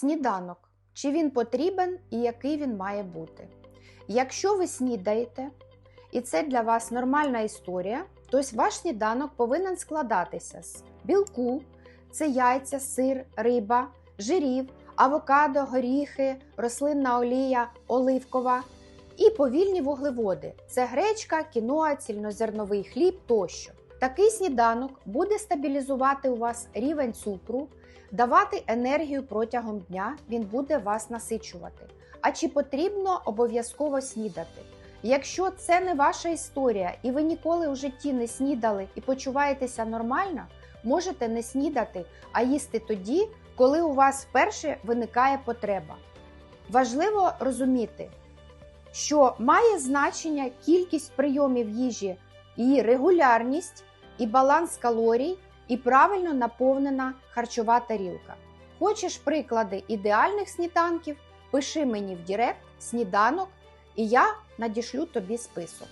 Сніданок. Чи він потрібен і який він має бути? Якщо ви снідаєте, і це для вас нормальна історія, то ваш сніданок повинен складатися з білку, це яйця, сир, риба, жирів, авокадо, горіхи, рослинна олія, оливкова і повільні вуглеводи це гречка, кіноа, цільнозерновий хліб тощо. Такий сніданок буде стабілізувати у вас рівень цукру, давати енергію протягом дня, він буде вас насичувати. А чи потрібно обов'язково снідати? Якщо це не ваша історія і ви ніколи в житті не снідали і почуваєтеся нормально, можете не снідати, а їсти тоді, коли у вас вперше виникає потреба. Важливо розуміти, що має значення кількість прийомів їжі, її регулярність і баланс калорій, і правильно наповнена харчова тарілка. Хочеш приклади ідеальних сніданків? Пиши мені в Директ сніданок, і я надішлю тобі список.